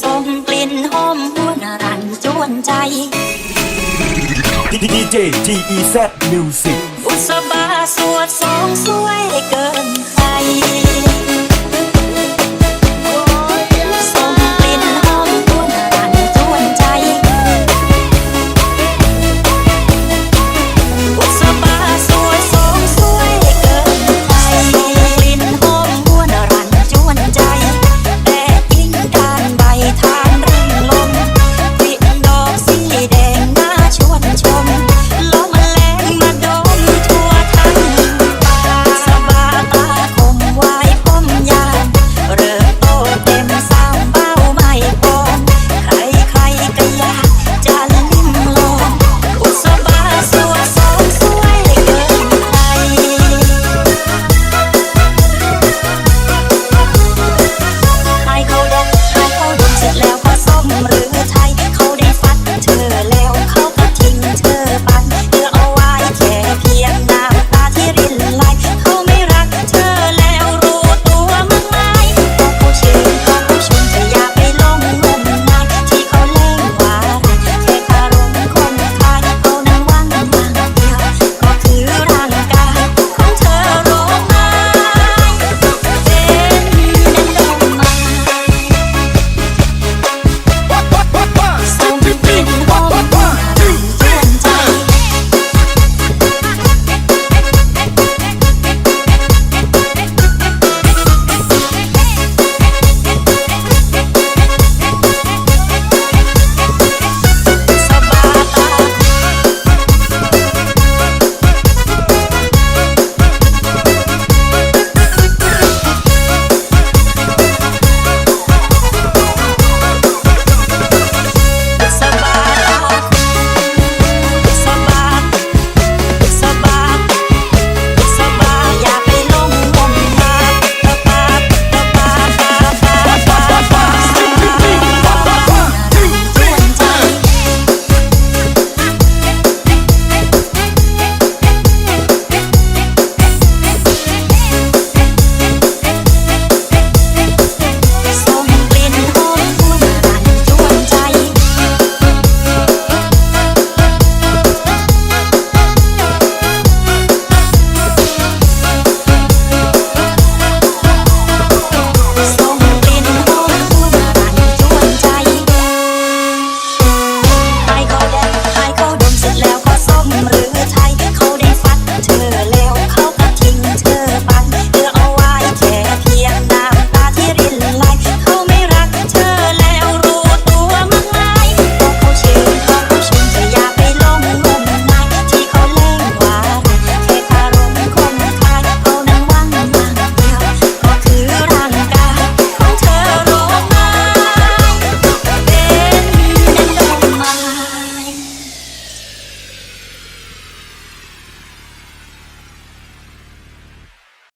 ส่งกลิ่นหอมหวนรันจวนใจ DJ GEZ Music อุสบาสวดสองสวยเกิน